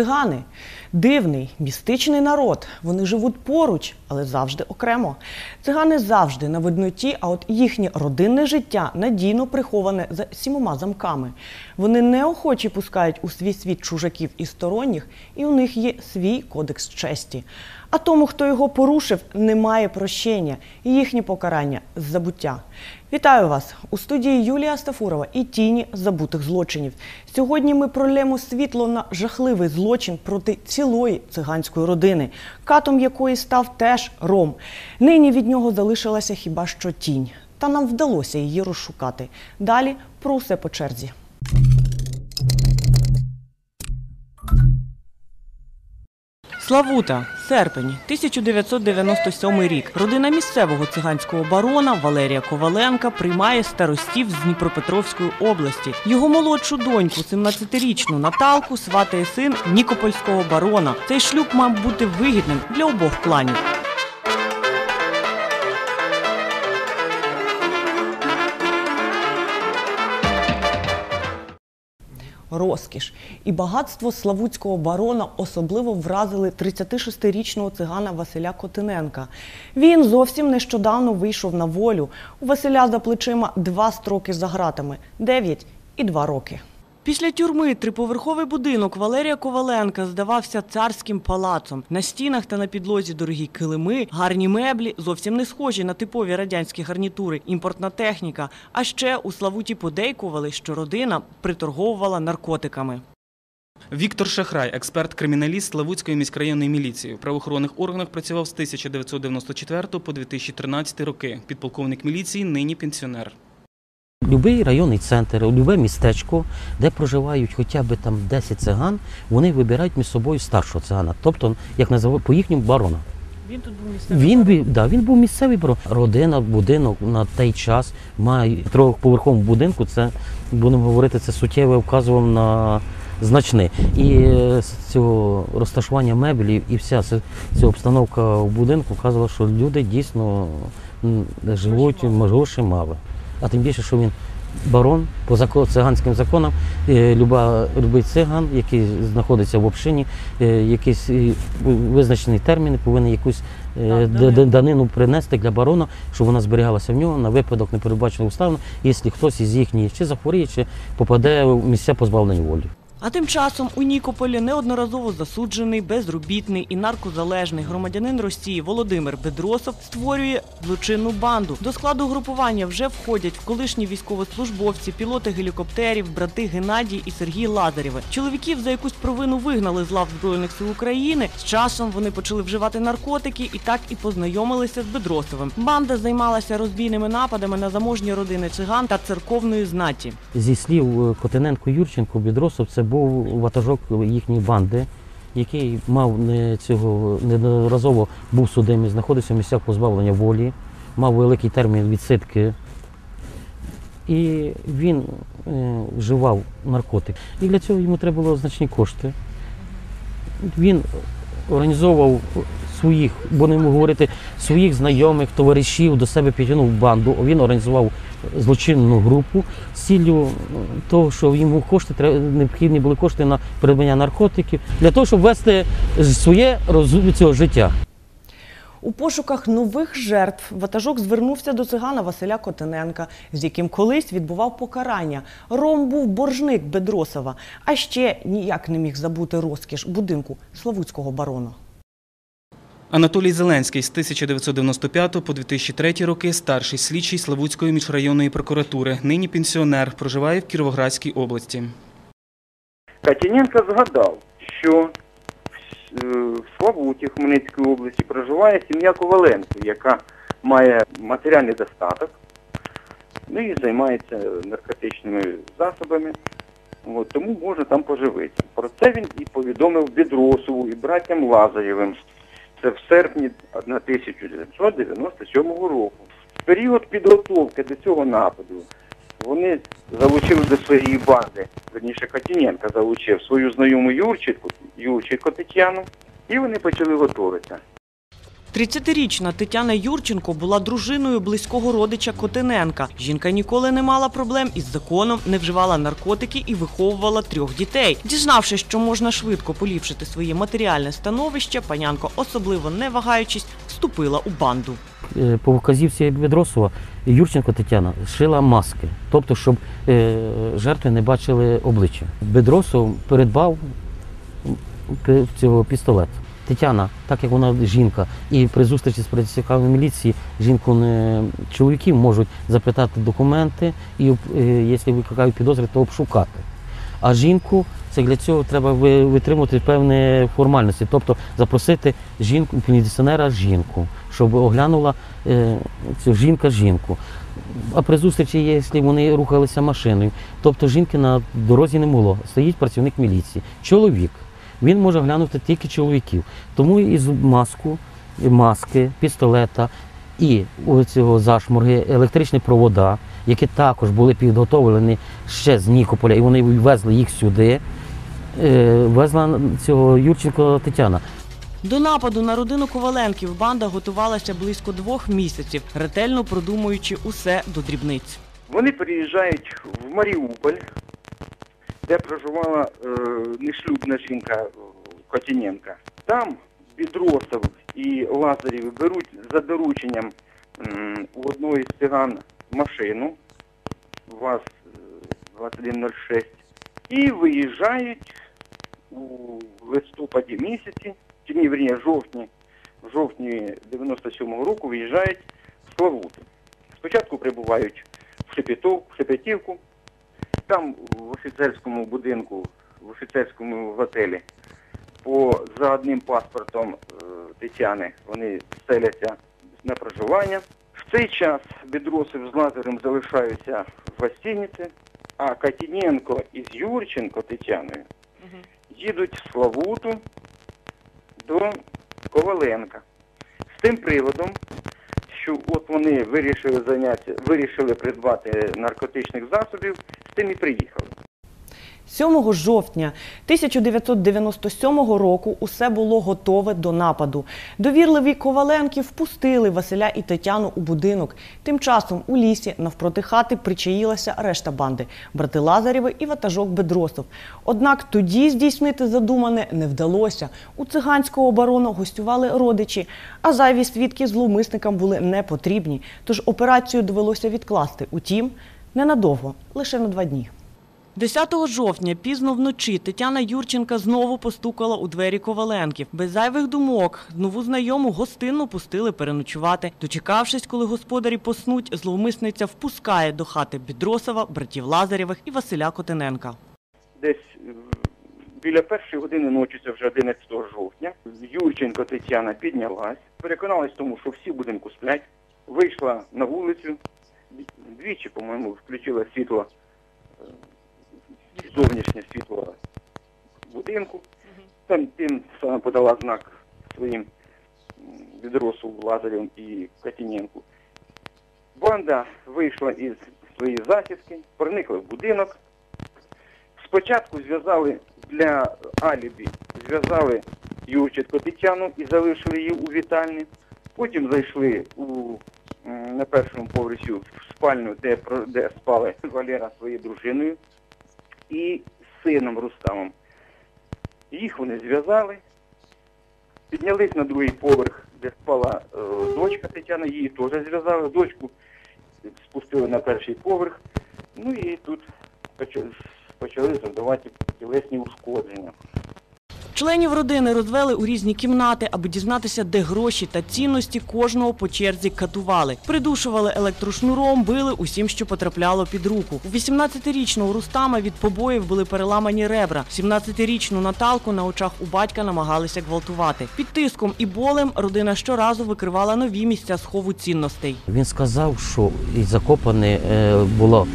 Цигани дивний, містичний народ. Вони живуть поруч, але завжди окремо. Цигани завжди на видноті, а от їхнє родинне життя надійно приховане за сімома замками. Вони неохоче пускають у свій світ чужаків і сторонніх, і у них є свій кодекс честі. А тому, хто його порушив, немає прощення і їхнє покарання забуття. Вітаю вас у студії Юлія Стафурова і тіні забутих злочинів. Сьогодні ми пролємо світло на жахливий злочин проти цілої циганської родини, катом якої став теж ром. Нині від нього залишилася хіба що тінь. Та нам вдалося її розшукати. Далі про усе по черзі. Славута, серпень, 1997 рік. Родина місцевого циганського барона Валерія Коваленка приймає старостів з Дніпропетровської області. Його молодшу доньку, 17-річну Наталку, сватає син Нікопольського барона. Цей шлюб мав бути вигідним для обох кланів. Розкіш і багатство славутського барона особливо вразили 36-річного цигана Василя Котиненка. Він зовсім нещодавно вийшов на волю. У Василя за плечима два строки за гратами 9 і 2 роки. Після тюрми триповерховий будинок Валерія Коваленка здавався царським палацом. На стінах та на підлозі дорогі килими, гарні меблі, зовсім не схожі на типові радянські гарнітури, імпортна техніка. А ще у Славуті подейкували, що родина приторговувала наркотиками. Віктор Шахрай, експерт-криміналіст Славутської міськрайонної міліції. В правоохоронних органах працював з 1994 по 2013 роки. Підполковник міліції, нині пенсіонер. Любий районний центр, любе містечко, де проживають хоча б там 10 циган, вони вибирають між собою старшого цигана, тобто, як називають, по їхньому барона. Він тут був місцевий. Він, бі- да, він був місцевий барон. Родина, будинок на той час має трьохповерховому будинку, це, будемо говорити, це суттєво вказував на значне. І е, з цього розташування меблів і вся ця, ця обстановка в будинку вказувала, що люди дійсно м, живуть гроші мали. А тим більше, що він барон по закон, циганським законам, е, люба, любий циган, який знаходиться в общині, е, якийсь визначений термін повинен якусь е, данину принести для барона, щоб вона зберігалася в нього на випадок непередбаченого уставно, якщо хтось із їхніх чи захворіє, чи попаде в місця позбавлення волі. А тим часом у Нікополі неодноразово засуджений, безробітний і наркозалежний громадянин Росії Володимир Бедросов створює злочинну банду. До складу групування вже входять колишні військовослужбовці, пілоти гелікоптерів, брати Геннадій і Сергій Лазарєви. Чоловіків за якусь провину вигнали з лав збройних сил України. З часом вони почали вживати наркотики і так і познайомилися з Бедросовим. Банда займалася розбійними нападами на заможні родини циган та церковної знаті. Зі слів е, Котененко Юрченко, Бідросов це був ватажок їхньої банди, який мав не цього неодноразово був судимий, знаходився в місцях позбавлення волі, мав великий термін відсидки. І він е, вживав наркотик. І для цього йому треба було значні кошти. Він організовував своїх, будемо говорити, своїх знайомих, товаришів до себе підтягнув банду. Він організував злочинну групу з ціллю того, що йому кошти необхідні були кошти на придбання наркотиків для того, щоб вести своє цього життя. У пошуках нових жертв ватажок звернувся до цигана Василя Котененка, з яким колись відбував покарання. Ром був боржник Бедросова, а ще ніяк не міг забути розкіш будинку Славутського барона. Анатолій Зеленський з 1995 по 2003 роки старший слідчий Славутської міжрайонної прокуратури. Нині пенсіонер. Проживає в Кіровоградській області. Катяненко згадав, що в е, Славуті Хмельницької області проживає сім'я Коваленко, яка має матеріальний достаток, ну і займається наркотичними засобами, от, тому може там поживитися. Про це він і повідомив Бідросову і братям Лазарєвим. Це в серпні 1997 року. В період підготовки до цього нападу вони залучили до своєї банди, верніше Катіненка залучив свою знайому Юрчику, Юрчику Тетяну, і вони почали готуватися. 30-річна Тетяна Юрченко була дружиною близького родича Котиненка. Жінка ніколи не мала проблем із законом, не вживала наркотики і виховувала трьох дітей. Дізнавшись, що можна швидко поліпшити своє матеріальне становище, панянко, особливо не вагаючись, вступила у банду. Е, По вказівці Бедросова Юрченко Тетяна шила маски, тобто, щоб е, жертви не бачили обличчя. Бедросов передбав цього пістолет. Тетяна, так як вона жінка, і при зустрічі з працівниками міліції жінку не чоловіків можуть запитати документи і, е, якщо викликають підозри, то обшукати. А жінку це для цього треба витримувати певні формальності, тобто запросити жінку, міліціонера жінку, щоб оглянула е, цю жінка жінку. А при зустрічі, якщо вони рухалися машиною, тобто жінки на дорозі не було. Стоїть працівник міліції, чоловік. Він може глянути тільки чоловіків. Тому із маску, і маски, пістолета і у цього зашморги, електричні провода, які також були підготовлені ще з Нікополя, і вони везли їх сюди. е, Везла цього Юрченко Тетяна. До нападу на родину Коваленків банда готувалася близько двох місяців, ретельно продумуючи усе до дрібниць. Вони приїжджають в Маріуполь, де проживала е, нешлюбна жінка е, Котіненка. Там Бідросов і Лазарів беруть за дорученням у одної з циган машину ВАЗ е, 2106 і виїжджають у листопаді місяці, чи ні, верні, жовтні, в жовтні 97-го року виїжджають в Славути. Спочатку прибувають в Шепетівку. Там в офіцерському будинку, в офіцерському готелі, по за одним паспортом е, Тетяни вони селяться на проживання. В цей час Бедросов з Лазарем залишаються в гостиниці, а Катіненко із Юрченко Тетяною їдуть в Славуту до Коваленка. З тим приводом, що от вони вирішили зайняти, вирішили придбати наркотичних засобів, з тим і приїхали. 7 жовтня 1997 року усе було готове до нападу. Довірливі Коваленки впустили Василя і Тетяну у будинок. Тим часом у лісі навпроти хати причаїлася решта банди брати Лазарєви і ватажок Бедросов. Однак тоді здійснити задумане не вдалося. У циганського оборону гостювали родичі, а зайві свідки зловмисникам були не потрібні. Тож операцію довелося відкласти. Утім, ненадовго, лише на два дні. 10 жовтня пізно вночі Тетяна Юрченка знову постукала у двері Коваленків. Без зайвих думок нову знайому гостинно пустили переночувати. Дочекавшись, коли господарі поснуть, зловмисниця впускає до хати Бідросова, братів Лазарєвих і Василя Котененка. Десь е, біля першої години ночі, це вже 11 жовтня, Юрченко Тетяна піднялась, переконалась тому, що всі будинку сплять, вийшла на вулицю, двічі, по-моєму, включила світло, е, зовнішнє світло будинку, там тим саме подала знак своїм Відросу Лазарем і Катіненку. Банда вийшла із своєї засідки, проникла в будинок. Спочатку зв'язали для алібі, зв'язали Юрченко Тетяну і залишили її у вітальні. Потім зайшли у, на першому поверсі в спальню, де, де спали Валера своєю дружиною і сином Рустамом. Їх вони зв'язали, піднялись на другий поверх, де спала е, дочка Тетяна, її теж зв'язали. Дочку спустили на перший поверх. Ну і тут почали, завдавати тілесні ушкодження. Членів родини розвели у різні кімнати, аби дізнатися, де гроші та цінності кожного по черзі катували. Придушували електрошнуром, били усім, що потрапляло під руку. У 18-річного Рустама від побоїв були переламані ребра. 17-річну Наталку на очах у батька намагалися гвалтувати. Під тиском і болем родина щоразу викривала нові місця схову цінностей. Він сказав, що і закопане е, було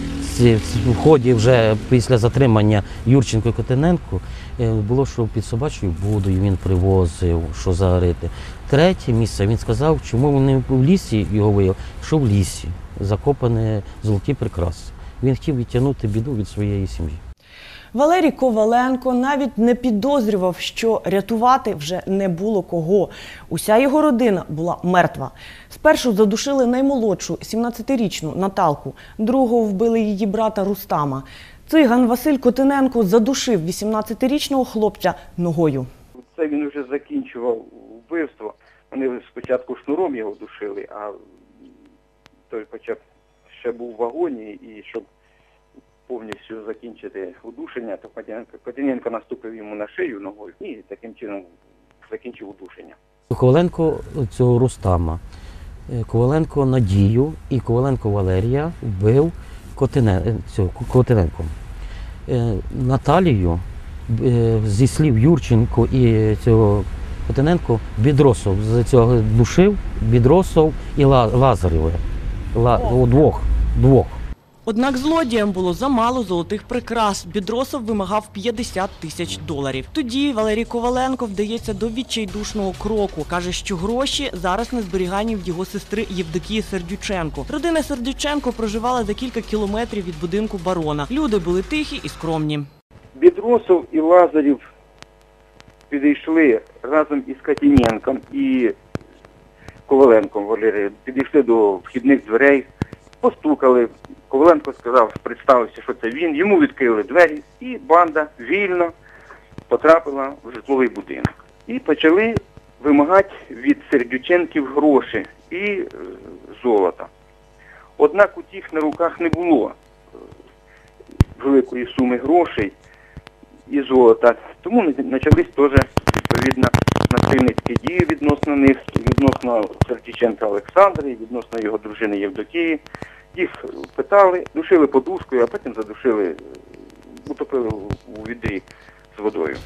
в ході вже після затримання Юрченко і Котененко, е, було, що під собачою будою він привозив, що зарити. Третє місце він сказав, чому вони в лісі його виявив, що в лісі закопане золоті прикраси. Він хотів відтягнути біду від своєї сім'ї. Валерій Коваленко навіть не підозрював, що рятувати вже не було кого. Уся його родина була мертва. Спершу задушили наймолодшу, 17-річну Наталку, другого вбили її брата Рустама. Циган Василь Котиненко задушив 18-річного хлопця ногою. Це він вже закінчував вбивство. Вони спочатку шнуром його душили, а той хоча б ще був в вагоні, і щоб повністю закінчити удушення, то Котененко, Котененко наступив йому на шию ногою і таким чином закінчив удушення. Коваленко цього Рустама, е, Коваленко Надію і Коваленко Валерія вбив Е, цього, Ко- Котиненко. Е, Наталію, е, зі слів Юрченко і цього Котиненко, Бідросов з цього душив, Бідросов і Ла- Лазарєве. Ла, двох, двох. Однак злодіям було замало золотих прикрас. Бідросов вимагав 50 тисяч доларів. Тоді Валерій Коваленко вдається до відчайдушного кроку. каже, що гроші зараз на зберіганні в його сестри Євдокії Сердюченко. Родина Сердюченко проживала за кілька кілометрів від будинку барона. Люди були тихі і скромні. Бідросов і Лазарів підійшли разом із Катіненком і Коваленком Валерієм, підійшли до вхідних дверей, постукали. Коваленко сказав, представився, що це він. Йому відкрили двері, і банда вільно потрапила в житловий будинок. І почали вимагати від Сердюченків гроші і е, золота. Однак у тих на руках не було е, великої суми грошей і золота. Тому почались теж відповідно насильницькі дії відносно них, відносно Сердіченка Олександра відносно його дружини Євдокії. Їх питали, душили подушкою, а потім задушили, е, утопили у- у відрі з водою.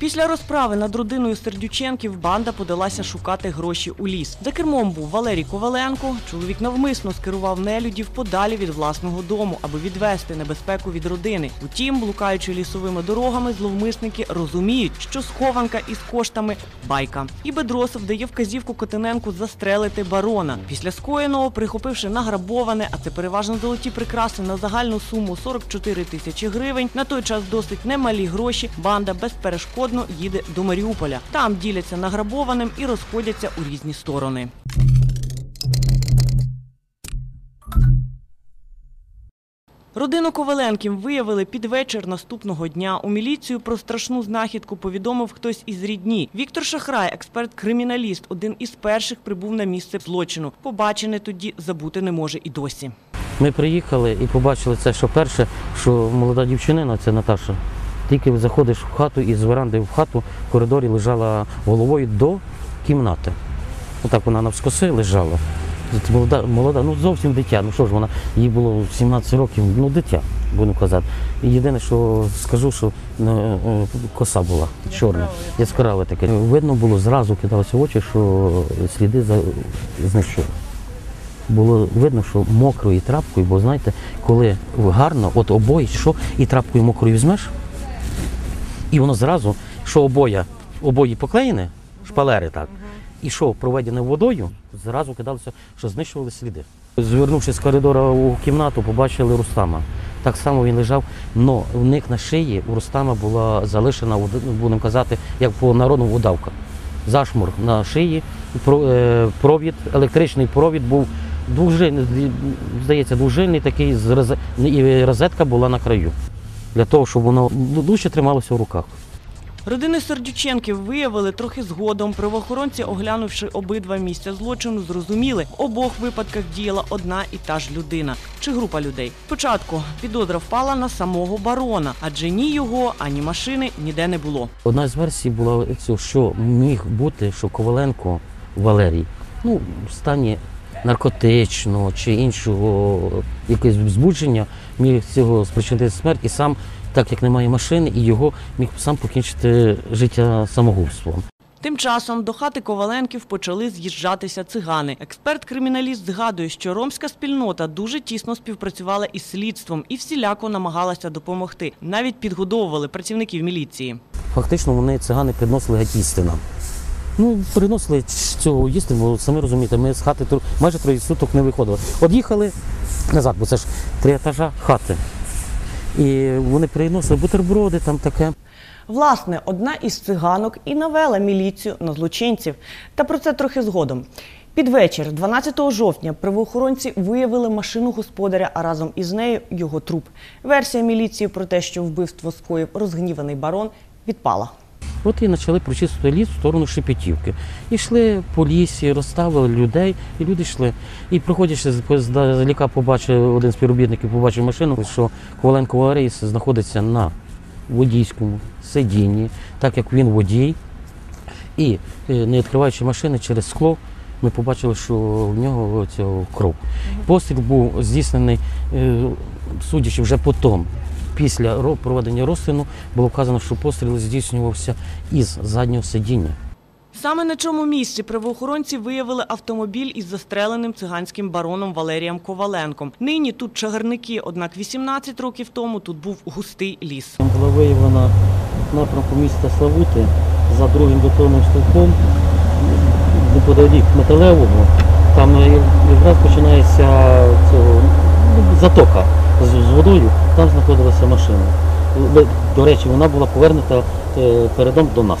Після розправи над родиною Сердюченків банда подалася шукати гроші у ліс. За кермом був Валерій Коваленко. Чоловік навмисно скерував нелюдів подалі від власного дому, аби відвести небезпеку від родини. Утім, блукаючи лісовими дорогами, зловмисники розуміють, що схованка із коштами байка. І Бедросов дає вказівку Котененку застрелити барона. Після скоєного, прихопивши награбоване, а це переважно золоті прикраси на загальну суму 44 тисячі гривень. На той час досить немалі гроші. Банда безперешкодно їде до Маріуполя. Там діляться награбованим і розходяться у різні сторони. Родину Коваленків виявили під вечір наступного дня. У міліцію про страшну знахідку повідомив хтось із рідні. Віктор Шахрай, експерт-криміналіст, один із перших прибув на місце злочину. Побачене тоді забути не може і досі. Ми приїхали і побачили це, що перше, що молода дівчинина, це Наташа, тільки заходиш в хату і з веранди в хату в коридорі лежала головою до кімнати. Отак вона навскоси лежала. Молода, молода, ну зовсім дитя. Ну що ж вона, їй було 17 років, ну дитя, будемо казати. І єдине, що скажу, що е, е, коса була чорна, яскраве таке. Видно було, зразу кидалося в очі, що сліди за знищили було видно, що мокрою трапкою, бо знаєте, коли гарно, от обої, що і трапкою мокрою візьмеш, і воно зразу, що обоя, обої поклеєне, шпалери так, і що проведене водою, зразу кидалося, що знищували сліди. Звернувшись з коридора у кімнату, побачили Рустама. Так само він лежав, але в них на шиї у Рустама була залишена, будемо казати, як по народному удавка. Зашмур на шиї, е, провід, електричний провід був двужильний, здається, двужильний такий, і розетка була на краю. Для того, щоб воно дужче трималося в руках. Родини Сердюченків виявили трохи згодом. Правоохоронці, оглянувши обидва місця злочину, зрозуміли, в обох випадках діяла одна і та ж людина чи група людей. Спочатку підозра впала на самого барона, адже ні його, ані машини ніде не було. Одна з версій була, що міг бути, що Коваленко Валерій ну, в стані наркотичного чи іншого якогось збудження міг цього спричинити смерть і сам, так як немає машини, і його міг сам покінчити життя самогубством. Тим часом до хати Коваленків почали з'їжджатися цигани. Експерт-криміналіст згадує, що ромська спільнота дуже тісно співпрацювала із слідством і всіляко намагалася допомогти. Навіть підгодовували працівників міліції. Фактично вони цигани їсти нам. Ну, приносили цього їсти, бо самі розумієте, ми з хати майже троє суток не виходили. От їхали назад, бо це ж три етажа хати. І вони приносили бутерброди, там таке. Власне, одна із циганок і навела міліцію на злочинців. Та про це трохи згодом. Під вечір, 12 жовтня, правоохоронці виявили машину господаря, а разом із нею його труп. Версія міліції про те, що вбивство скоїв розгніваний барон, відпала. От і почали прочистити ліс в сторону Шепетівки. Ішли по лісі, розставили людей, і люди йшли. І проходячи здалека, побачив один з співробітників, побачив машину, що Коваленко Валерій знаходиться на водійському сидінні, так як він водій. І е, не відкриваючи машини через скло, ми побачили, що в нього цього кров. Постріл був здійснений, е, судячи вже потім, після проведення розтину, було вказано, що постріл здійснювався із заднього сидіння. Саме на чому місці правоохоронці виявили автомобіль із застреленим циганським бароном Валерієм Коваленком. Нині тут чагарники, однак 18 років тому тут був густий ліс. Була виявлена в напрямку міста Славути за другим бетонним стовпом неподалік металевого. Там якраз починається цього, ну, затока з, з водою, там знаходилася машина. До- речі, вона була повернута е, передом до нас.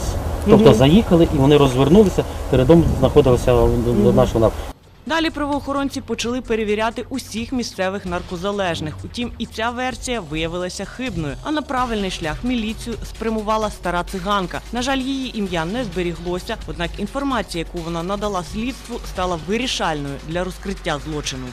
Тобто заїхали і вони розвернулися, передом знаходилася до, до нашого напрямку. Далі правоохоронці почали перевіряти усіх місцевих наркозалежних. Утім, і ця версія виявилася хибною. А на правильний шлях міліцію спрямувала стара циганка. На жаль, її ім'я не зберіглося. Однак інформація, яку вона надала слідству, стала вирішальною для розкриття злочину.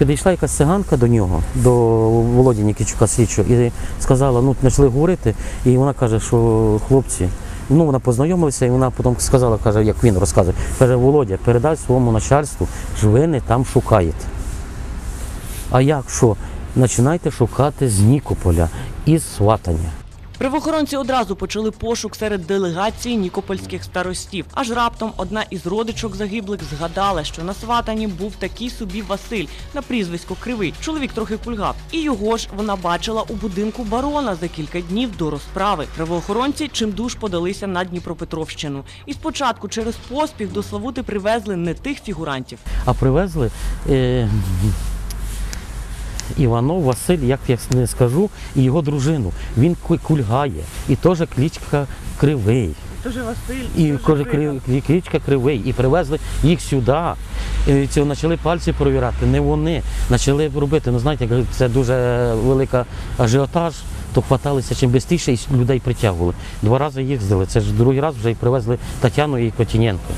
Підійшла якась циганка до нього, до Володі Нікічука Січу, і сказала, ну почали говорити, і вона каже, що хлопці, ну вона познайомилася, і вона потім сказала, каже, як він розказує, каже, Володя, передай своєму начальству, що ви не там шукаєте. А як що? Починайте шукати з Нікополя із Сватання. Правоохоронці одразу почали пошук серед делегації нікопольських старостів. Аж раптом одна із родичок загиблих згадала, що на сватанні був такий собі Василь на прізвисько Кривий. Чоловік трохи кульгав. І його ж вона бачила у будинку барона за кілька днів до розправи. Правоохоронці чимдуж подалися на Дніпропетровщину. І спочатку через поспіх до Славути привезли не тих фігурантів. А привезли е, Іванов Василь, як я не скажу, і його дружину. Він кульгає, і теж клічка Кривий. Тож Василь І каже, «Кри- кличка кривий. І привезли їх сюди. І ці почали пальці провірати. Не вони. Почали робити. Ну знаєте, це дуже велика ажіотаж, то хваталися чим швидше і людей притягували. Два рази їздили. Це ж другий раз вже і привезли Тетяну і Котіненко.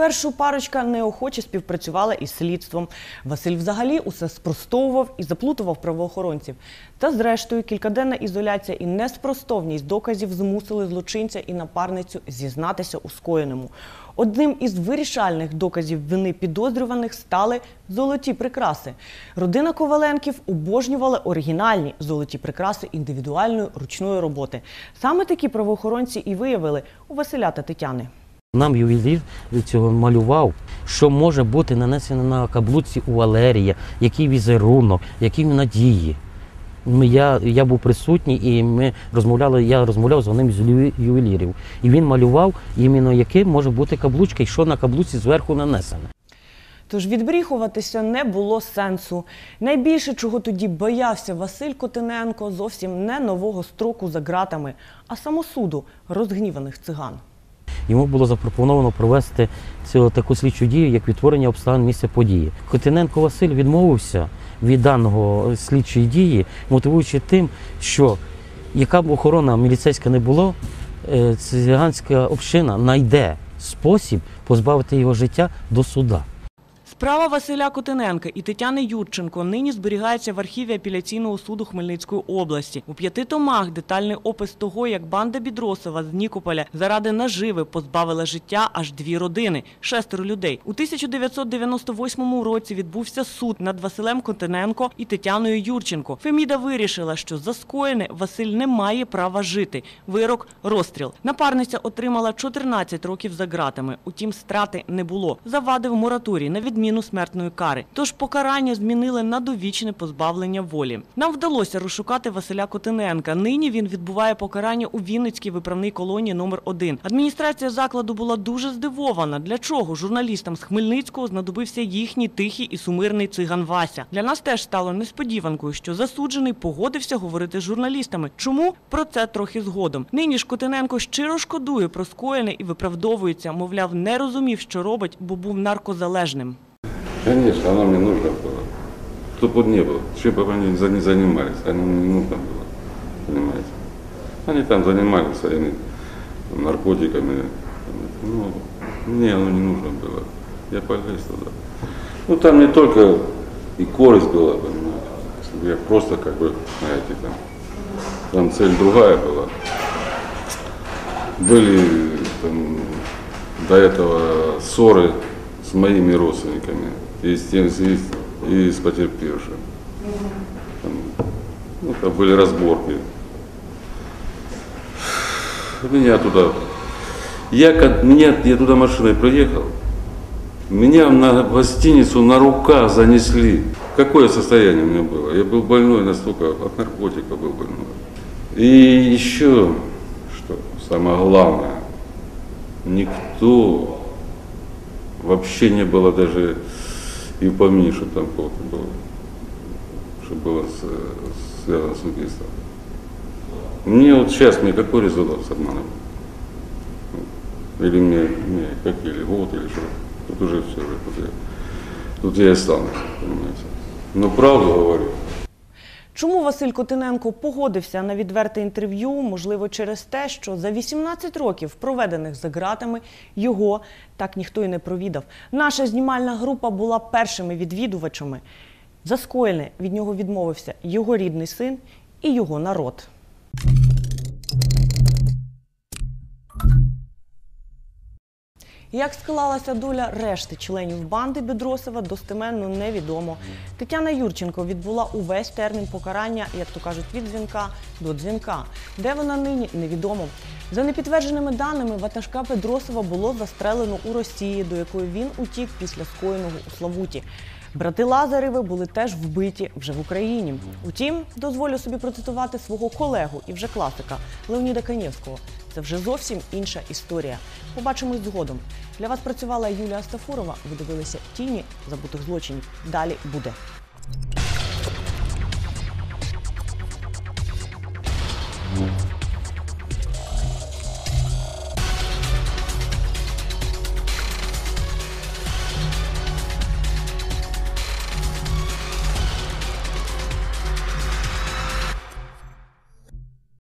Спершу парочка неохоче співпрацювала із слідством. Василь взагалі усе спростовував і заплутував правоохоронців. Та зрештою кількаденна ізоляція і неспростовність доказів змусили злочинця і напарницю зізнатися у скоєному. Одним із вирішальних доказів вини підозрюваних стали золоті прикраси. Родина Коваленків обожнювала оригінальні золоті прикраси індивідуальної ручної роботи. Саме такі правоохоронці і виявили у Василя та Тетяни. Нам ювелір цього малював, що може бути нанесено на каблуці у Валерія, який візерунок, які надії. Ми- Я, я був присутній і ми розмовляли, я розмовляв з одним з ювелірів. І він малював іменно яким може бути каблучка і що на каблуці зверху нанесено. Тож відбріхуватися не було сенсу. Найбільше, чого тоді боявся Василь Котиненко, зовсім не нового строку за ґратами, а самосуду розгніваних циган. Йому було запропоновано провести цю таку слідчу дію, як відтворення обставин місця події. Котиненко Василь відмовився від даного слідчої дії, мотивуючи тим, що яка б охорона міліцейська не була, е, циганська община знайде спосіб позбавити його життя до суда. Справа Василя Котиненка і Тетяни Юрченко нині зберігається в архіві апеляційного суду Хмельницької області. У п'яти томах детальний опис того, як банда Бідросова з Нікополя заради наживи позбавила життя аж дві родини шестеро людей. У 1998 році відбувся суд над Василем Котиненко і Тетяною Юрченко. Феміда вирішила, що за скоєне Василь не має права жити. Вирок розстріл. Напарниця отримала 14 років за ґратами. Утім, страти не було. Завадив мораторій на відміну заміну смертної кари. Тож покарання змінили на довічне позбавлення волі. Нам вдалося розшукати Василя Котиненка. Нині він відбуває покарання у Вінницькій виправній колонії номер 1 Адміністрація закладу була дуже здивована. Для чого журналістам з Хмельницького знадобився їхній тихий і сумирний циган Вася. Для нас теж стало несподіванкою, що засуджений погодився говорити з журналістами. Чому про це трохи згодом? Нині ж Котиненко щиро шкодує про скоєне і виправдовується. Мовляв, не розумів, що робить, бо був наркозалежним. Конечно, оно мне нужно было. Кто бы не был, чем бы они не занимались, оно не нужно было, понимаете. Они там занимались своими наркотиками. Ну, мне оно не нужно было. Я полез туда. Ну, там не только и користь была, понимаете. Я просто как бы, знаете, там, там цель другая была. Были там, до этого ссоры с моими родственниками и с, тем, и, и с потерпевшим. Там, ну, там были разборки. Меня туда... Я, меня, я туда машиной приехал, меня на гостиницу на руках занесли. Какое состояние у меня было? Я был больной настолько, от наркотика был больной. И еще, что самое главное, никто, вообще не было даже и в помине, что там кто-то был, что было с- связано с убийством. Мне вот сейчас, мне какой результат с обманом? Или мне, мне какие льготы, или что? Тут уже все, тут я, тут я и останусь, понимаете. Но правду говорю. Чому Василь Котиненко погодився на відверте інтерв'ю? Можливо, через те, що за 18 років, проведених за ґратами, його так ніхто і не провідав. Наша знімальна група була першими відвідувачами. За скоєне від нього відмовився його рідний син і його народ. Як склалася доля решти членів банди Бедросова, достеменно невідомо. Тетяна Юрченко відбула увесь термін покарання, як то кажуть, від дзвінка до дзвінка. Де вона нині, невідомо. За непідтвердженими даними, ватажка Бедросова було застрелено у Росії, до якої він утік після скоєного у Славуті. Брати Лазарєви були теж вбиті вже в Україні. Утім, дозволю собі процитувати свого колегу і вже класика Леоніда Канєвського. Це вже зовсім інша історія. Побачимось згодом. Для вас працювала Юлія Стафурова. Ви дивилися тіні забутих злочинів. Далі буде. Mm-hmm.